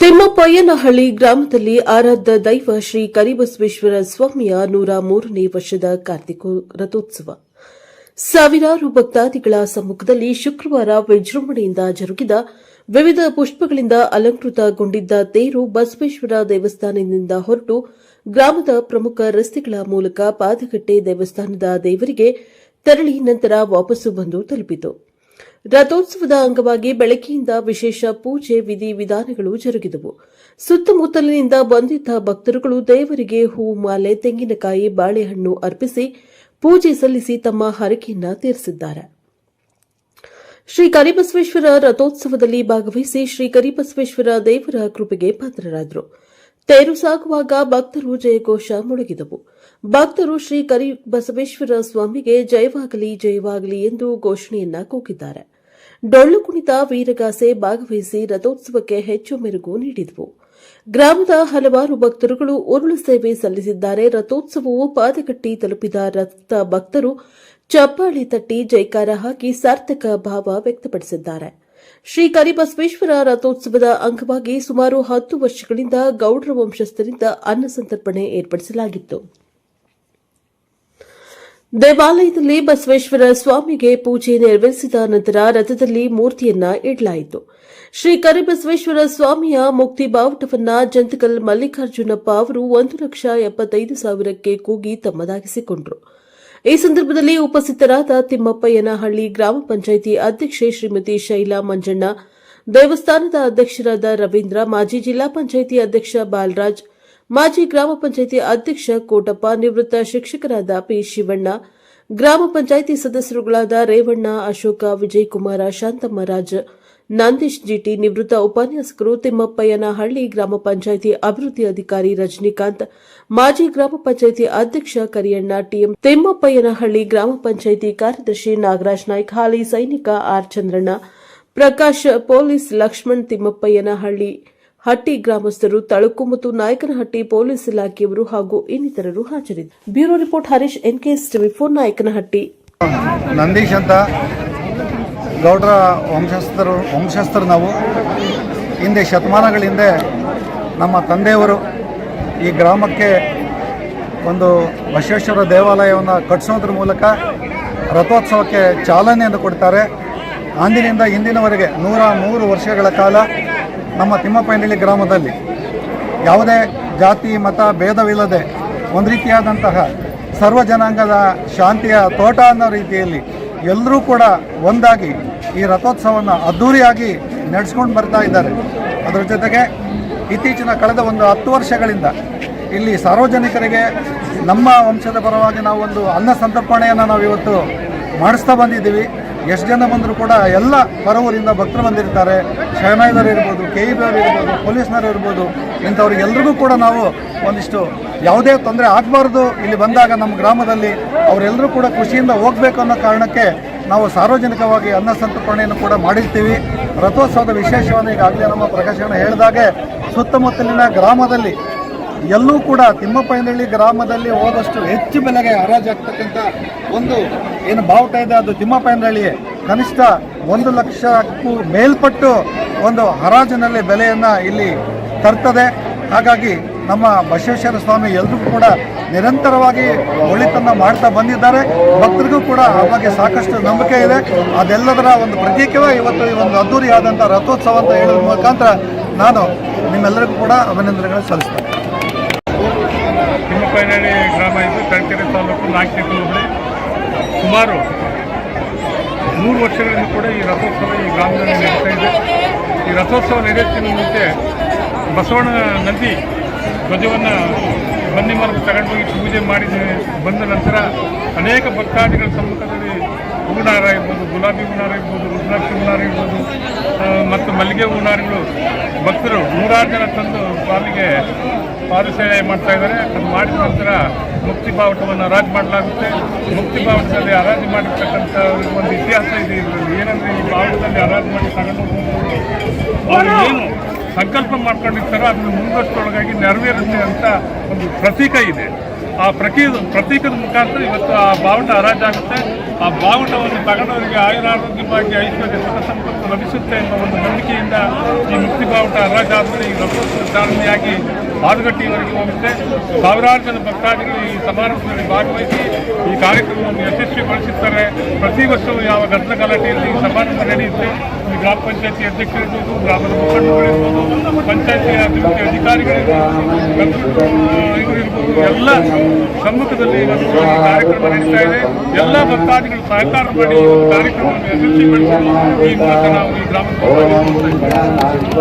ತಿಮ್ಮಪ್ಪಯ್ಯನಹಳ್ಳಿ ಗ್ರಾಮದಲ್ಲಿ ಆರಾಧ್ಯ ದೈವ ಶ್ರೀ ಕರಿಬಸವೇಶ್ವರ ಸ್ವಾಮಿಯ ನೂರ ಮೂರನೇ ವರ್ಷದ ಕಾರ್ತಿಕ ರಥೋತ್ಸವ. ಸಾವಿರಾರು ಭಕ್ತಾದಿಗಳ ಸಮ್ಮುಖದಲ್ಲಿ ಶುಕ್ರವಾರ ವಿಜೃಂಭಣೆಯಿಂದ ಜರುಗಿದ ವಿವಿಧ ಪುಷ್ಪಗಳಿಂದ ಅಲಂಕೃತಗೊಂಡಿದ್ದ ತೇರು ಬಸವೇಶ್ವರ ದೇವಸ್ಥಾನದಿಂದ ಹೊರಟು ಗ್ರಾಮದ ಪ್ರಮುಖ ರಸ್ತೆಗಳ ಮೂಲಕ ಪಾದಗಟ್ಟೆ ದೇವಸ್ಥಾನದ ದೇವರಿಗೆ ತೆರಳಿ ನಂತರ ವಾಪಸ್ಸು ಬಂದು ತಲುಪಿತು. ರಥೋತ್ಸವದ ಅಂಗವಾಗಿ ಬೆಳಕಿಯಿಂದ ವಿಶೇಷ ಪೂಜೆ ವಿಧಿ ವಿಧಾನಗಳು ಜರುಗಿದವು. ಸುತ್ತಮುತ್ತಲಿನಿಂದ ಬಂದಿದ್ದ ಭಕ್ತರುಗಳು ದೇವರಿಗೆ ಹೂ, ಮಾಲೆ, ತೆಂಗಿನಕಾಯಿ, ಬಾಳೆಹಣ್ಣು ಅರ್ಪಿಸಿ ಪೂಜೆ ಸಲ್ಲಿಸಿ ತಮ್ಮ ಹರಕೆಯನ್ನ ತೀರಿಸಿದ್ದಾರೆ. ಶ್ರೀ ಕರಿಬಸವೇಶ್ವರ ರಥೋತ್ಸವದಲ್ಲಿ ಭಾಗವಹಿಸಿ ಶ್ರೀ ಕರಿಬಸವೇಶ್ವರ ದೇವರ ಕೃಪೆಗೆ ಪಾತ್ರರಾದರು. ತೇರು ಸಾಗುವಾಗ ಭಕ್ತರು ಜಯಘೋಷ ಮೊಳಗಿದವು. ಭಕ್ತರು ಶ್ರೀ ಕರಿ ಬಸವೇಶ್ವರ ಸ್ವಾಮಿಗೆ ಜಯವಾಗಲಿ ಜಯವಾಗಲಿ ಎಂದು ಘೋಷಣೆಯನ್ನ ಕೂಗಿದ್ದಾರೆ. ಡೊಳ್ಳು ಕುಣಿತ ವೀರಗಾಸೆ ಭಾಗವಹಿಸಿ ರಥೋತ್ಸವಕ್ಕೆ ಹೆಚ್ಚು ಮೆರುಗು ನೀಡಿದವು. ಗ್ರಾಮದ ಹಲವಾರು ಭಕ್ತರುಗಳು ಉರುಳು ಸೇವೆ ಸಲ್ಲಿಸಿದ್ದಾರೆ. ರಥೋತ್ಸವವು ಪಾದಗಟ್ಟಿ ತಲುಪಿದ ರಥ ಭಕ್ತರು ಚಪ್ಪಾಳಿ ತಟ್ಟಿ ಜೈಕಾರ ಹಾಕಿ ಸಾರ್ಥಕ ಭಾವ ವ್ಯಕ್ತಪಡಿಸಿದ್ದಾರೆ. ಶ್ರೀ ಕರಿಬಸವೇಶ್ವರ ರಥೋತ್ಸವದ ಅಂಗವಾಗಿ ಸುಮಾರು ಹತ್ತು ವರ್ಷಗಳಿಂದ ಗೌಡರ ವಂಶಸ್ಥರಿಂದ ಅನ್ನ ಸಂತರ್ಪಣೆ ಏರ್ಪಡಿಸಲಾಗಿತ್ತು. ದೇವಾಲಯದಲ್ಲಿ ಬಸವೇಶ್ವರ ಸ್ವಾಮಿಗೆ ಪೂಜೆ ನೆರವೇರಿಸಿದ ನಂತರ ರಥದಲ್ಲಿ ಮೂರ್ತಿಯನ್ನ ಇಡಲಾಯಿತು. ಶ್ರೀ ಕರಿಬಸವೇಶ್ವರ ಸ್ವಾಮಿಯ ಮುಕ್ತಿ ಬಾವುಟವನ್ನ ಜಂತಕಲ್ ಮಲ್ಲಿಕಾರ್ಜುನಪ್ಪ ಅವರು ಒಂದು ಲಕ್ಷ ಎಪ್ಪತ್ತೈದು ಸಾವಿರಕ್ಕೆ ಕೂಗಿ ತಮ್ಮದಾಗಿಸಿಕೊಂಡರು. ಈ ಸಂದರ್ಭದಲ್ಲಿ ಉಪಸ್ಥಿತರಾದ ತಿಮ್ಮಪ್ಪಯ್ಯನಹಳ್ಳಿ ಗ್ರಾಮ ಪಂಚಾಯಿತಿ ಅಧ್ಯಕ್ಷೆ ಶ್ರೀಮತಿ ಶೈಲಾ ಮಂಜಣ್ಣ, ದೇವಸ್ಥಾನದ ಅಧ್ಯಕ್ಷರಾದ ರವೀಂದ್ರ, ಮಾಜಿ ಜಿಲ್ಲಾ ಪಂಚಾಯಿತಿ ಅಧ್ಯಕ್ಷ ಬಾಲರಾಜ್, ಮಾಜಿ ಗ್ರಾಮ ಪಂಚಾಯಿತಿ ಅಧ್ಯಕ್ಷ ಕೋಟಪ್ಪ, ನಿವೃತ್ತ ಶಿಕ್ಷಕರಾದ ಪಿ ಶಿವಣ್ಣ, ಗ್ರಾಮ ಪಂಚಾಯಿತಿ ಸದಸ್ಯರುಗಳಾದ ರೇವಣ್ಣ, ಅಶೋಕ, ವಿಜಯಕುಮಾರ ಶಾಂತಮ್ಮರಾಜ್ ನಂದೀಶ್ ಜಿಟಿ ನಿವೃತ್ತ ಉಪನ್ಯಾಸಕರು ತಿಮ್ಮಪ್ಪಯ್ಯನಹಳ್ಳಿ ಗ್ರಾಮ ಪಂಚಾಯಿತಿ ಅಭಿವೃದ್ಧಿ ಅಧಿಕಾರಿ ರಜನಿಕಾಂತ್, ಮಾಜಿ ಗ್ರಾಮ ಪಂಚಾಯಿತಿ ಅಧ್ಯಕ್ಷ ಕರಿಯಣ್ಣ, ಟಿಎಂ ತಿಮ್ಮಪ್ಪಯ್ಯನಹಳ್ಳಿ ಗ್ರಾಮ ಪಂಚಾಯಿತಿ ಕಾರ್ಯದರ್ಶಿ ನಾಗರಾಜ್ ನಾಯ್ಕ್, ಹಾಲಿ ಸೈನಿಕ ಆರ್ ಚಂದ್ರಣ್ಣ, ಪ್ರಕಾಶ್ ಪೊಲೀಸ್ ಲಕ್ಷ್ಮಣ್ ತಿಮ್ಮಪ್ಪಯ್ಯನಹಳ್ಳಿ, ಹಟ್ಟಿ ಗ್ರಾಮಸ್ಥರು ತಳುಕು ಮತ್ತು ನಾಯಕನಹಟ್ಟಿ ಪೊಲೀಸ್ ಇಲಾಖೆಯವರು ಹಾಗೂ ಇನ್ನಿತರರು ಹಾಜರಿದ್ದರು bureau report Harish, NKS TV, four Nayakanahatti. Nandish ಅಂತ ಗೌಡ್ರ ವಂಶಸ್ಥರು ವಂಶಸ್ಥರು ನಾವು. ಹಿಂದೆ ಶತಮಾನಗಳ ಹಿಂದೆ ನಮ್ಮ ತಂದೆಯವರು ಈ ಗ್ರಾಮಕ್ಕೆ ಒಂದು ಬಸವೇಶ್ವರ ದೇವಾಲಯವನ್ನು ಕಟ್ಟಿಸೋದ್ರ ಮೂಲಕ ರಥೋತ್ಸವಕ್ಕೆ ಚಾಲನೆಯನ್ನು ಕೊಡ್ತಾರೆ. ಅಂದಿನಿಂದ ಇಂದಿನವರೆಗೆ ನೂರ ಮೂರು ವರ್ಷಗಳ ಕಾಲ ನಮ್ಮ ತಿಮ್ಮಪ್ಪನಹಳ್ಳಿ ಗ್ರಾಮದಲ್ಲಿ ಯಾವುದೇ ಜಾತಿ, ಮತ, ಭೇದವಿಲ್ಲದೆ ಒಂದು ರೀತಿಯಾದಂತಹ ಸರ್ವ ಜನಾಂಗದ ಶಾಂತಿಯ ತೋಟ ಅನ್ನೋ ರೀತಿಯಲ್ಲಿ ಎಲ್ಲರೂ ಕೂಡ ಒಂದಾಗಿ ಈ ರಥೋತ್ಸವವನ್ನು ಅದ್ದೂರಿಯಾಗಿ ನಡೆಸ್ಕೊಂಡು ಬರ್ತಾ ಇದ್ದಾರೆ. ಅದರ ಜೊತೆಗೆ ಇತ್ತೀಚಿನ ಕಳೆದ ಒಂದು ಹತ್ತು ವರ್ಷಗಳಿಂದ ಇಲ್ಲಿ ಸಾರ್ವಜನಿಕರಿಗೆ ನಮ್ಮ ವಂಶದ ಪರವಾಗಿ ನಾವು ಒಂದು ಅನ್ನ ಸಂತರ್ಪಣೆಯನ್ನು ನಾವು ಇವತ್ತು ಮಾಡಿಸ್ತಾ ಬಂದಿದ್ದೀವಿ. ಎಷ್ಟು ಜನ ಬಂದರೂ ಕೂಡ ಎಲ್ಲ ಪರವೂರಿಂದ ಭಕ್ತರು ಬಂದಿರ್ತಾರೆ. ಶಹನಾಯ್ದರು ಇರ್ಬೋದು ಕೆ ಇ ಅವರು ಇರ್ಬೋದು, ಪೊಲೀಸ್ನವರು ಇರ್ಬೋದು ಇಂಥವ್ರಿಗೆಲ್ರಿಗೂ ಕೂಡ ನಾವು ಒಂದಿಷ್ಟು ಯಾವುದೇ ತೊಂದರೆ ಆಗಬಾರ್ದು ಇಲ್ಲಿ ಬಂದಾಗ ನಮ್ಮ ಗ್ರಾಮದಲ್ಲಿ ಅವರೆಲ್ಲರೂ ಕೂಡ ಖುಷಿಯಿಂದ ಹೋಗಬೇಕು ಅನ್ನೋ ಕಾರಣಕ್ಕೆ ನಾವು ಸಾರ್ವಜನಿಕವಾಗಿ ಅನ್ನ ಸಂತರ್ಪಣೆಯನ್ನು ಕೂಡ ಮಾಡಿರ್ತೀವಿ. ರಥೋತ್ಸವದ ವಿಶೇಷವನ್ನು ಈಗಾಗಲೇ ನಮ್ಮ ಪ್ರಕಾಶನ ಹೇಳಿದಾಗೆ ಸುತ್ತಮುತ್ತಲಿನ ಗ್ರಾಮದಲ್ಲಿ ಎಲ್ಲೂ ಕೂಡ ತಿಮ್ಮಪ್ಪನಹಳ್ಳಿ ಗ್ರಾಮದಲ್ಲಿ ಹೋದಷ್ಟು ಹೆಚ್ಚು ಬೆಲೆಗೆ ಹರಾಜಾಗ್ತಕ್ಕಂಥ ಒಂದು ಏನು ಬಾವುಟ ಇದೆ, ಅದು ತಿಮ್ಮಪ್ಪನಹಳ್ಳಿಯೇ. ಕನಿಷ್ಠ ಒಂದು ಲಕ್ಷಕ್ಕೂ ಮೇಲ್ಪಟ್ಟು ಒಂದು ಹರಾಜಿನಲ್ಲಿ ಬೆಲೆಯನ್ನು ಇಲ್ಲಿ ತರ್ತದೆ. ಹಾಗಾಗಿ ನಮ್ಮ ಬಸವೇಶ್ವರ ಸ್ವಾಮಿ ಎಲ್ರಿಗೂ ಕೂಡ ನಿರಂತರವಾಗಿ ಒಳಿತನ್ನು ಮಾಡ್ತಾ ಬಂದಿದ್ದಾರೆ. ಭಕ್ತರಿಗೂ ಕೂಡ ಆ ಬಗ್ಗೆ ಸಾಕಷ್ಟು ನಂಬಿಕೆ ಇದೆ. ಅದೆಲ್ಲದರ ಒಂದು ಪ್ರತೀಕವೇ ಇವತ್ತು ಈ ಒಂದು ಅದ್ದೂರಿಯಾದಂಥ ರಥೋತ್ಸವ ಅಂತ ಹೇಳುವ ಮುಖಾಂತರ ನಾನು ನಿಮ್ಮೆಲ್ಲರಿಗೂ ಕೂಡ ಅಭಿನಂದನೆಗಳನ್ನು ಸಲ್ಲಿಸ್ತೇನೆ. ತಿಮ್ಮಪ್ಪನಹಳ್ಳಿ ಗ್ರಾಮ ಇದು ತರೀಕೆರೆ ತಾಲೂಕು ನಾಲ್ಕನೇ ಹೋಬಳಿ ಸುಮಾರು ಮೂರು ವರ್ಷಗಳಿಂದ ಕೂಡ ಈ ರಥೋತ್ಸವ ಈ ಗ್ರಾಮದಲ್ಲಿ ನಡೀತಾ ಇದೆ. ಈ ರಥೋತ್ಸವ ನಡೆಯುತ್ತಿನ ಮುಂಚೆ ಬಸವಣ್ಣ ನಂದಿ ಧ್ವಜವನ್ನು ಬನ್ನಿ ಮರದ ತಗೊಂಡೋಗಿ ಪೂಜೆ ಮಾಡಿದ್ದೇನೆ ಬಂದ ನಂತರ ಅನೇಕ ಭಕ್ತಾದಿಗಳ ಸಮ್ಮುಖದಲ್ಲಿ ಹೂನಾರ ಇರ್ಬೋದು, ಗುಲಾಬಿ ಹೂನಾರ ಇರ್ಬೋದು, ರುದ್ರಾಕ್ಷಿ ಹೂನಾರ ಇರ್ಬೋದು ಮತ್ತು ಮಲ್ಲಿಗೆ ಹೂನಾರಗಳು. ಭಕ್ತರು ನೂರಾರು ಜನ ತಂದು ಸ್ವಾಮಿಗೆ ಪಾದಸೇವೆ ಮಾಡ್ತಾ ಇದ್ದಾರೆ. ಅದು ಮಾಡಿದ ನಂತರ ಮುಕ್ತಿ ಬಾವುಟವನ್ನು ಹರಾಜು ಮಾಡಲಾಗುತ್ತೆ. ಮುಕ್ತಿ ಬಾವುಟದಲ್ಲಿ ಹರಾಜು ಮಾಡಿರ್ತಕ್ಕಂಥ ಒಂದು ಇತಿಹಾಸ ಇದೆ. ಇದರಲ್ಲಿ ಏನಂದರೆ ಈ ಬಾವುಟದಲ್ಲಿ ಹರಾಜು ಮಾಡಿ ತಗೊಂಡು ಅವರು ಏನು? ಸಂಕಲ್ಪ ಮಾಡ್ಕೊಂಡಿರ್ತಾರೋ ಅದನ್ನು ಮುಂದಷ್ಟೊಳಗಾಗಿ ನೆರವೇರುತ್ತೆ ಅಂತ ಒಂದು ಪ್ರತೀಕ ಇದೆ. ಆ ಪ್ರತೀ, ಪ್ರತೀಕದ ಮುಖಾಂತರ ಇವತ್ತು ಆ ಬಾವುಟ ಹರಾಜಾಗುತ್ತೆ. ಆ ಬಾವುಟವನ್ನು ತಗೊಂಡವರಿಗೆ ಆಯುರಾರೋಗ್ಯವಾಗಿ ಐಶ್ವರ್ಯ ಸುಖ ಸಂಪತ್ತು ಲಭಿಸುತ್ತೆ ಎಂಬ ಒಂದು ನಂಬಿಕೆಯಿಂದ ಈ ಮುಕ್ತಿ ಬಾವುಟ ಹರಾಜಾದರೆ ಈ ರಥೋತ್ಸವ ಚಾಲನೆಯಾಗಿ ಆಲುಗಟ್ಟಿಯವರೆಗೆ ಹೋಗುತ್ತೆ. ಸಾವಿರಾರು ಜನ ಭಕ್ತಾದಿಗಳು ಈ ಸಮಾರಂಭದಲ್ಲಿ ಭಾಗವಹಿಸಿ ಈ ಕಾರ್ಯಕ್ರಮವನ್ನು ಯಶಸ್ವಿಗೊಳಿಸುತ್ತಾರೆ. ಪ್ರತಿ ವರ್ಷವೂ ಯಾವ ಗದ್ದಲ ಗಲಾಟೆಯಲ್ಲಿ ನಡೆಯುತ್ತೆ ಗ್ರಾಮ ಪಂಚಾಯತಿ ಅಧ್ಯಕ್ಷರಿರ್ಬೋದು ಗ್ರಾಮದ ಮುಖಂಡಗಳಿರ್ಬೋದು ಪಂಚಾಯತಿ ಅಭಿವೃದ್ಧಿ ಅಧಿಕಾರಿಗಳಿರ್ಬೋದು ಇವರಿರ್ಬೋದು ಎಲ್ಲ ಸಮ್ಮುಖದಲ್ಲಿ ಕಾರ್ಯಕ್ರಮ ನಡೀತಾ ಇದೆ, ಎಲ್ಲ ಭಕ್ತಾದಿಗಳು ಸಹಕಾರ ಮಾಡಿ ಕಾರ್ಯಕ್ರಮವನ್ನು ಯಶಸ್ವಿಗೊಳಿಸಲು ಈ ಮೂಲಕ ನಾವು ಈ ಗ್ರಾಮ ಪಂಚಾಯತಿ